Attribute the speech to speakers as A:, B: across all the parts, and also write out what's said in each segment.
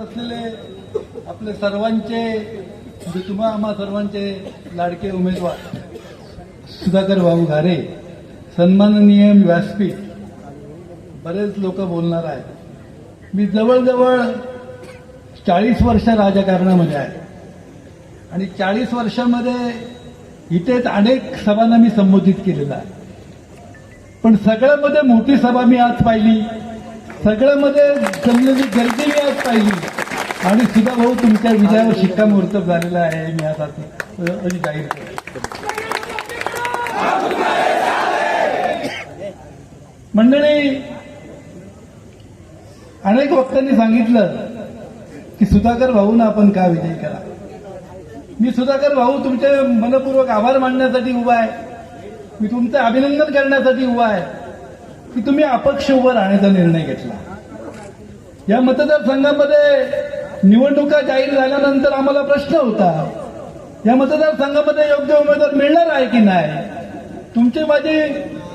A: असलेले आपले सर्वांचे म्हणजे तुम्हा आम्हा सर्वांचे लाडके उमेदवार सुधाकर भाऊ घारे सन्माननीय व्यासपीठ बरेच लोक बोलणार आहेत. मी जवळजवळ चाळीस वर्ष राजकारणामध्ये आहे. आणि चाळीस वर्षामध्ये इथेच अनेक सभांना मी संबोधित केलेलं आहे. पण सगळ्यामध्ये मोठी सभा मी आज पाहिली. सगळ्यामध्ये जमलेली गर्दी मी आज पाहिली. आणि सुद्धा भाऊ तुमच्या विजयावर शिक्कामोर्तब झालेला आहे मी आज आता जाहीर मंडळी अनेक वक्त्यांनी सांगितलं की सुधाकर भाऊन आपण का विजय करा? मी सुधाकर भाऊ तुमचे मनपूर्वक आभार मानण्यासाठी उभा आहे. मी तुमचं अभिनंदन करण्यासाठी उभा आहे की तुम्ही अपक्ष उभं राहण्याचा निर्णय घेतला. या मतदारसंघामध्ये निवडणुका जाहीर झाल्यानंतर आम्हाला प्रश्न होता या मतदारसंघामध्ये योग्य उमेदवार मिळणार आहे की नाही? तुमची माझी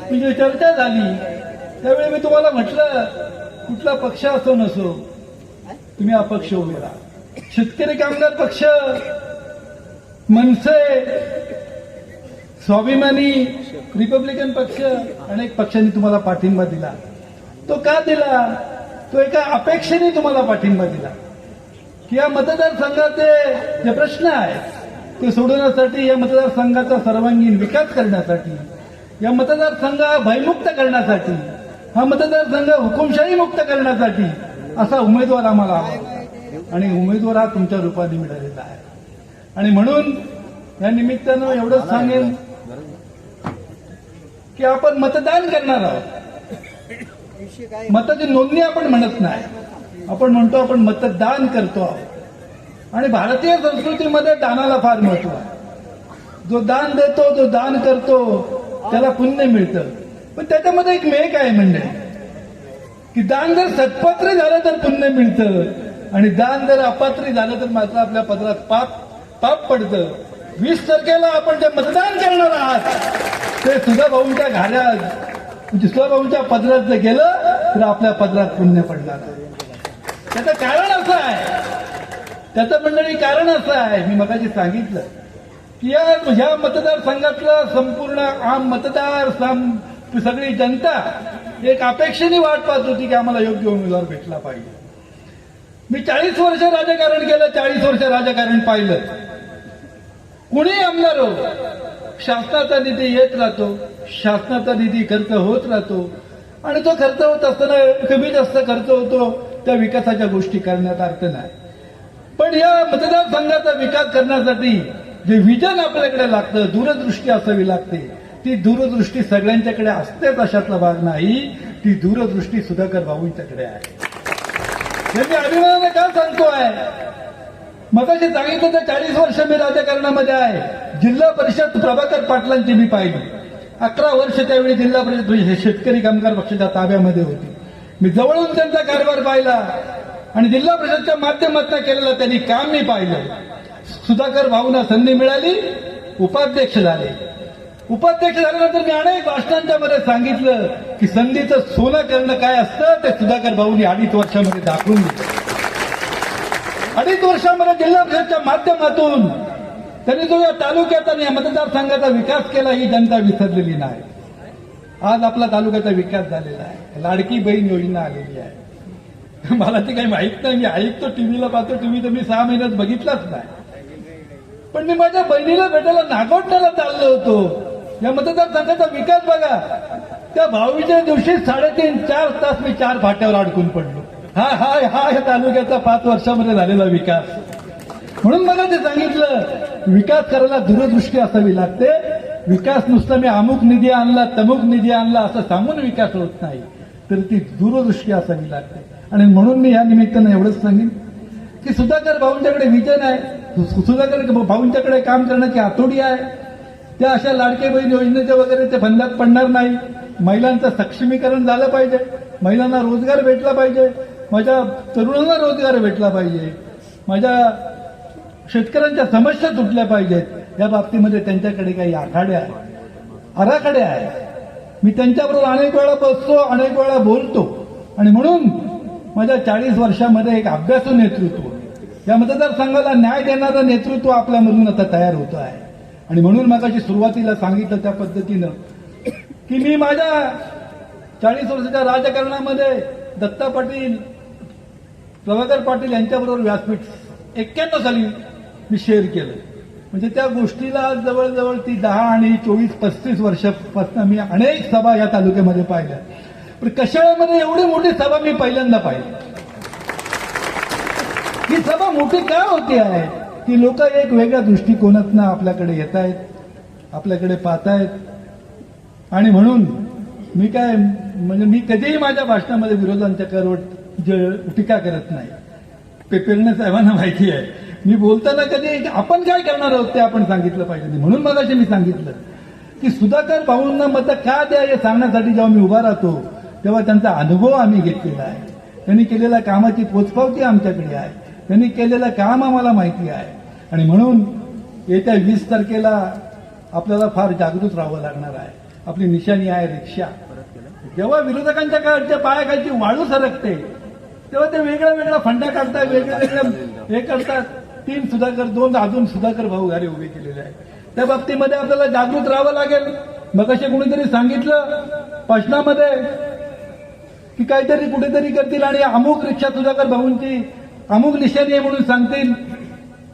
A: म्हणजे चर्चा झाली त्यावेळी मी तुम्हाला म्हटलं कुठला पक्ष असो नसो तुम्ही अपक्ष उभे राहा. शेतकरी कामगार पक्ष मनसे स्वाभिमानी रिपब्लिकन पक्ष अनेक पक्षांनी तुम्हाला पाठिंबा दिला. तो का दिला? तो एका अपेक्षेने तुम्हाला पाठिंबा दिला. या मतदारसंघाचे जे प्रश्न आहेत ते सोडवण्यासाठी या मतदारसंघाचा सर्वांगीण विकास करण्यासाठी या मतदारसंघ भयमुक्त करण्यासाठी हा मतदारसंघ हुकुमशाही मुक्त करण्यासाठी असा उमेदवार आम्हाला हवा आणि उमेदवार हा तुमच्या रूपाने मिळालेला आहे. आणि म्हणून या निमित्तानं एवढंच सांगेन की आपण मतदान करणार आहोत. मताची नोंदणी आपण म्हणत नाही. आपण म्हणतो आपण मतदान करतो आहोत. आणि भारतीय संस्कृतीमध्ये दानाला फार महत्त्व आहे. जो दान देतो जो दान करतो त्याला पुण्य मिळतं. पण त्याच्यामध्ये एक मेक आहे म्हणजे की दान जर सत्पात्री झालं तर पुण्य मिळतं आणि दान जर अपात्री झालं तर मात्र आपल्या पदरात पाप पाप पडतं. वीस तारखेला आपण जे मतदान करणार आहात ते सुधा भाऊंच्या घाऱ्यात म्हणजे सुधा भाऊंच्या पदरात जर गेलं तर आपल्या पदरात पुण्य पडणार. त्याचं कारण असं आहे त्याचं मंडळी कारण असं आहे मी मगाशी सांगितलं की या ह्या मतदारसंघातला संपूर्ण आम मतदार सगळी जनता एक अपेक्षेने वाट पाहत होती की आम्हाला योग्य उमेदवार भेटला पाहिजे. मी चाळीस वर्ष राजकारण केलं चाळीस वर्ष राजकारण पाहिलं. कुणी आमदार हो? शासनाचा निधी येत राहतो शासनाचा निधी खर्च होत राहतो आणि तो खर्च होत असताना कमी जास्त खर्च होतो त्या विकासाच्या गोष्टी करण्यात अर्थ नाही. पण या मतदारसंघाचा विकास करण्यासाठी जे विजन आपल्याकडे लागतं दूरदृष्टी असावी लागते ती दूरदृष्टी सगळ्यांच्याकडे असतेच अशातला भाग नाही ती दूरदृष्टी सुधाकर भाऊंच्याकडे आहे. हे मी अभिमानाने का सांगतोय? मगाशी सांगितलं तर चाळीस वर्ष मी राजकारणामध्ये आहे. जिल्हा परिषद प्रभाकर पाटलांची मी पाहिली. अकरा वर्ष त्यावेळी जिल्हा परिषद म्हणजे शेतकरी कामगार पक्षाच्या ताब्यामध्ये होती. मी जवळून त्यांचा कारभार पाहिला. आणि जिल्हा परिषदच्या माध्यमातून केलेलं त्यांनी काम मी पाहिलं. सुधाकर भाऊंना संधी मिळाली उपाध्यक्ष झाले. उपाध्यक्ष झाल्यानंतर मी अनेक भाषणांच्या मध्ये सांगितलं की संधीचं सोनं करणं काय असतं ते सुधाकर भाऊंनी अडीच वर्षामध्ये दाखवून दिलं. अडीच वर्षामध्ये जिल्हा परिषदच्या माध्यमातून त्यांनी जो या तालुक्याचा आणि या मतदारसंघाचा विकास केला ही जनता विसरलेली नाही. आज आपला तालुक्याचा विकास झालेला आहे. लाडकी बहीण योजना आलेली आहे. मला ते काही माहीत नाही. मी ऐकतो टीव्हीला पाहतो. टीव्ही तर मी सहा महिन्यात बघितलाच नाही. पण मी माझ्या बहिणीला भेटायला नागोटण्याला चाललो होतो. या मतदारसंघाचा विकास बघा. त्या भाऊच्या दिवशी साडेतीन चार तास मी चार फाट्यावर अडकून पडलो. हा हा हा या तालुक्याचा पाच वर्षामध्ये झालेला विकास. म्हणून मला ते सांगितलं विकास करायला दूरदृष्टी असावी लागते. विकास नुसता मी अमुक निधी आणला तमुक निधी आणला असं सांगून विकास होत नाही. तर ती दूरदृष्टी असावी लागते. आणि म्हणून मी या निमित्तानं एवढंच सांगेन की सुधाकर भाऊंच्याकडे विजन आहे. सु- सुधाकर भाऊंच्याकडे काम करण्याची आतोडी आहे. त्या अशा लाडके बहीण योजनेच्या वगैरे ते फंदात पडणार नाही. महिलांचं सक्षमीकरण झालं पाहिजे. महिलांना रोजगार भेटला पाहिजे. माझ्या तरुणांना रोजगार भेटला पाहिजे. माझ्या शेतकऱ्यांच्या समस्या सुटल्या पाहिजेत. या बाबतीमध्ये त्यांच्याकडे काही आखाडे आहेत. आराखडे आहेत. मी त्यांच्याबरोबर अनेक वेळा बसतो अनेक वेळा बोलतो. आणि म्हणून माझ्या चाळीस वर्षामध्ये एक अभ्यासू नेतृत्व. या मतदारसंघाला न्याय देणारं नेतृत्व आपल्यामधून आता तयार होतं आहे. आणि म्हणून मगाशी सुरुवातीला सांगितलं त्या पद्धतीनं की मी माझ्या चाळीस वर्षाच्या राजकारणामध्ये दत्ता पाटील प्रभाकर पाटील यांच्याबरोबर व्यासपीठ एक्क्याण्णव साली मी शेअर केलं. म्हणजे त्या गोष्टीला जवळजवळ ती दहा आणि चोवीस पस्तीस वर्षापासून मी अनेक सभा या तालुक्यामध्ये पाहिल्या. पण कशाळ्यामध्ये एवढी मोठी सभा मी पहिल्यांदा पाहिली. ही सभा मोठी का होती आहे? की लोक एक वेगळ्या दृष्टिकोनातनं आपल्याकडे येत आहेत आपल्याकडे पाहतायत. आणि म्हणून मी काय म्हणजे मी कधीही माझ्या भाषणामध्ये विरोधांच्या करवट टीका करत नाही. पेपेरणे साहेबांना माहिती आहे. मी बोलताना कधी आपण काय करणार आहोत ते आपण सांगितलं पाहिजे म्हणून मगाशी मी सांगितलं की सुधाकर भाऊंना मत का द्या हे सांगण्यासाठी जेव्हा मी उभा राहतो तेव्हा त्यांचा अनुभव आम्ही घेतलेला आहे. त्यांनी केलेल्या कामाची पोचपावती आमच्याकडे आहे. त्यांनी केलेलं काम आम्हाला माहिती आहे. आणि म्हणून येत्या वीस तारखेला आपल्याला फार जागृत राहावं लागणार आहे. आपली निशाणी आहे रिक्षा. जेव्हा विरोधकांच्या काळच्या पायाखालची वाळू सरकते तेव्हा ते वेगळ्या वेगळ्या फंडा काढतात वेगळ्या वेगळ्या हे करतात. तीन सुधाकर दोन अजून सुधाकर भाऊ घरे उभे केलेले आहेत. त्या बाबतीमध्ये आपल्याला जागृत राहावं लागेल. मग असे कोणीतरी सांगितलं प्रश्नामध्ये की काहीतरी कुठेतरी करतील आणि अमुक रिक्षा सुधाकर भाऊंची अमुक निशाणी आहे म्हणून सांगतील.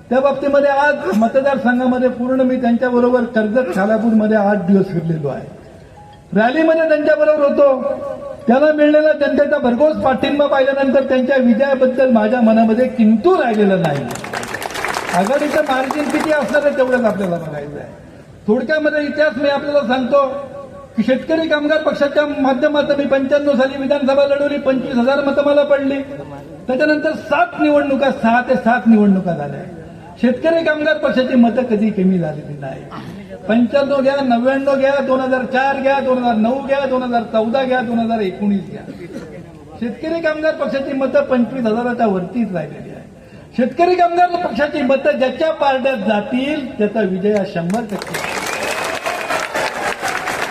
A: त्या बाबतीमध्ये आज मतदारसंघामध्ये पूर्ण मी त्यांच्याबरोबर कर्जत खालापूरमध्ये आठ दिवस फिरलेलो आहे. रॅलीमध्ये त्यांच्याबरोबर होतो. त्याला मिळलेला जनतेचा भरघोस पाठिंबा पाहिल्यानंतर त्यांच्या विजयाबद्दल माझ्या मनामध्ये किंतू राहिलेलं नाही. आघाडीचं मार्जिन किती असणार आहे तेवढंच आपल्याला बघायचं आहे. थोडक्यामध्ये इतिहास मी आपल्याला सांगतो. शेतकरी कामगार पक्षाच्या माध्यमातून मी पंच्याण्णव साली विधानसभा लढवली पंचवीस हजार मतं मला पडली. त्याच्यानंतर सात निवडणुका सहा ते सात निवडणुका झाल्या. शेतकरी कामगार पक्षाची मतं कधी कमी झालेली नाही. पंच्याण्णव घ्या नव्याण्णव घ्या दोन हजार चार घ्या दोन हजार नऊ घ्या दोन हजार चौदा घ्या दोन हजार एकोणीस घ्या. शेतकरी कामगार पक्षाची मतं पंचवीस हजाराच्या वरतीच राहिलेली आहे शेतकरी कामगार पक्षाची मतं ज्याच्या पारड्यात जातील त्याचा विजय हा शंभर टक्के. आहे.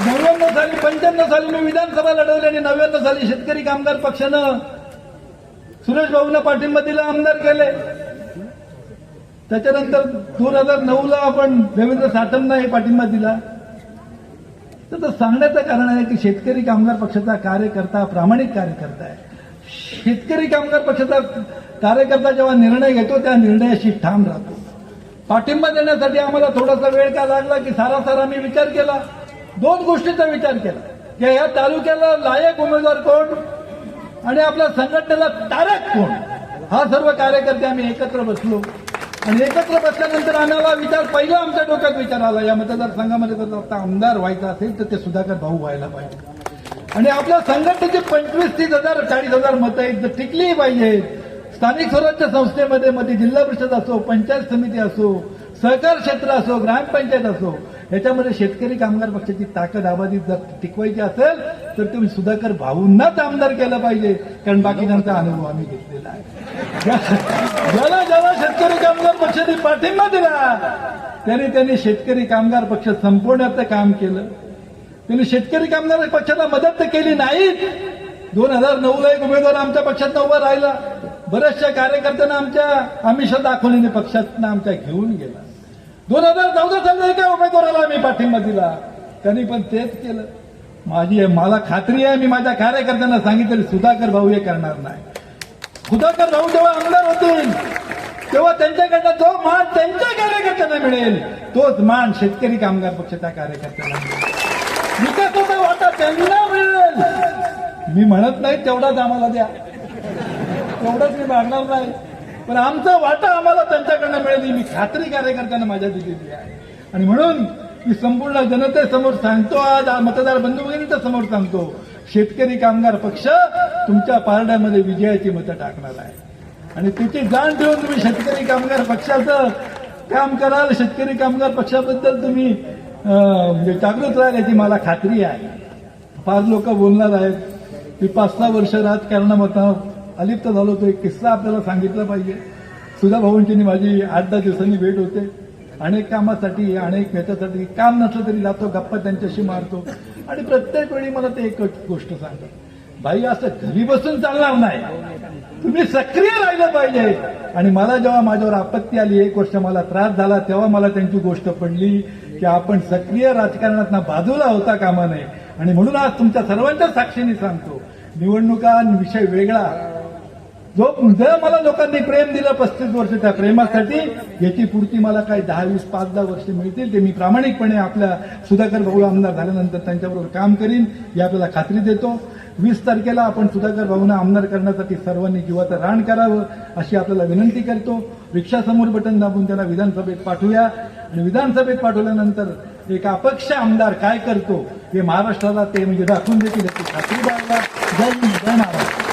A: नव्याण्णव साली पंच्याण्णव साली मी विधानसभा लढवली आणि नव्याण्णव साली शेतकरी कामगार पक्षानं सुरेश भाऊंना पाठिंबा दिला आमदार केले. त्याच्यानंतर दोन हजार नऊ ला आपण देवेंद्र साठमना हे पाठिंबा दिला. तर तो सांगण्याचं कारण आहे की शेतकरी कामगार पक्षाचा कार्यकर्ता प्रामाणिक कार्यकर्ता आहे. शेतकरी कामगार पक्षाचा कार्यकर्ता जेव्हा निर्णय घेतो त्या निर्णयाशी ठाम राहतो. पाठिंबा देण्यासाठी आम्हाला थोडासा वेळ का लागला की सारा सारा आम्ही विचार केला. दोन गोष्टींचा विचार केला. की या तालुक्याला लायक उमेदवार कोण आणि आपल्या संघटनेला तारक कोण? हा सर्व कार्यकर्ते आम्ही एकत्र बसलो. आणि एकत्र बसल्यानंतर आम्हाला विचार पहिला आमच्या डोक्यात विचार आला. या मतदारसंघामध्ये जर आता आमदार व्हायचा असेल तर ते सुधाकर भाऊ व्हायला पाहिजे. आणि आपल्या संघटनेचे पंचवीस तीस हजार चाळीस हजार मतं आहेत. तर टिकलीही पाहिजे स्थानिक स्वराज्य संस्थेमध्ये मध्ये जिल्हा परिषद असो पंचायत समिती असो सहकार क्षेत्र असो ग्रामपंचायत असो याच्यामध्ये शेतकरी कामगार पक्षाची ताकद आबादी जर टिकवायची असेल तर तुम्ही सुधाकर भाऊंनाच आमदार केलं पाहिजे. कारण बाकीच्यांचा अनुभव आम्ही घेतलेला आहे. ज्याला ज्याला शेतकरी कामगार पक्षाने पाठिंबा दिला त्याने त्यांनी शेतकरी कामगार पक्ष संपवण्याचं काम केलं. त्यांनी शेतकरी कामगार पक्षाला मदत तर केली नाही. दोन हजार नऊला एक उमेदवार आमच्या पक्षात उभा राहिला. बऱ्याचशा कार्यकर्त्यांना आमच्या आमिषा दाखवलीने पक्षातनं आमच्या घेऊन गेला. दोन हजार चौदा साली काय उमेदवाराला मी पाठिंबा दिला. त्यांनी पण तेच केलं. माझी मला खात्री आहे मी माझ्या कार्यकर्त्यांना सांगितलं सुधाकर भाऊ हे करणार नाही. सुधाकर भाऊ जेव्हा आमदार होतील तेव्हा त्यांच्याकडनं जो मान त्यांच्या कार्यकर्त्यांना मिळेल. तोच मान शेतकरी कामगार पक्षाच्या कार्यकर्त्यांना मिळेल. विकासाचा वाटा त्यांना मिळेल. मी म्हणत नाही तेवढाच आम्हाला द्या. तेवढंच मी मागणार नाही. पण आमचा वाटा आम्हाला त्यांच्याकडनं मिळेल. ही मी खात्री कार्यकर्त्यांना माझ्या दिलेली आहे. आणि म्हणून मी संपूर्ण जनतेसमोर सांगतो आज मतदार बंधू भगिनीच्या समोर सांगतो शेतकरी कामगार पक्ष तुमच्या पारड्यामध्ये विजयाची मतं टाकणार आहे. आणि त्याची जाण ठेवून तुम्ही शेतकरी कामगार पक्षाचं काम कराल. शेतकरी कामगार पक्षाबद्दल तुम्ही म्हणजे जागृत राहाल याची मला खात्री आहे. फार लोक बोलणार आहेत. मी पाच सहा वर्ष राजकारणामध्ये अलिप्त झालो तो एक किस्सा आपल्याला सांगितला पाहिजे. सुधा भाऊंची माझी आठ दहा दिवसांनी भेट होते. अनेक कामासाठी अनेक नेत्यासाठी काम नसलं तरी जातो गप्पा त्यांच्याशी मारतो. आणि प्रत्येक वेळी मला ते एकच गोष्ट सांगतात. भाई असं घरी बसून चालणार नाही. तुम्ही सक्रिय राहिलं पाहिजे. आणि मला जेव्हा माझ्यावर आपत्ती आली एक वर्ष मला त्रास झाला तेव्हा मला त्यांची गोष्ट पडली की आपण सक्रिय राजकारणात बाजूला होता कामा नये. आणि म्हणून आज तुमच्या सर्वांच्या साक्षीने सांगतो निवडणुका विषय वेगळा. जो जर मला लोकांनी प्रेम दिलं पस्तीस वर्ष त्या प्रेमासाठी याची पूर्ती मला काही दहा वीस पाच दहा वर्ष मिळतील ते मी प्रामाणिकपणे आपल्या सुधाकर भाऊ आमदार झाल्यानंतर त्यांच्याबरोबर काम करीन ही आपल्याला खात्री देतो. वीस तारखेला आपण सुधाकर भाऊंना आमदार करण्यासाठी सर्वांनी जीवाचं रान करावं अशी आपल्याला विनंती करतो. रिक्षासमोर बटन दाबून त्यांना विधानसभेत पाठवूया. आणि विधानसभेत पाठवल्यानंतर एक अपक्ष आमदार काय करतो हे महाराष्ट्राला ते म्हणजे दाखवून देतील याची खात्री बाळगा जय जय महाराष्ट्र.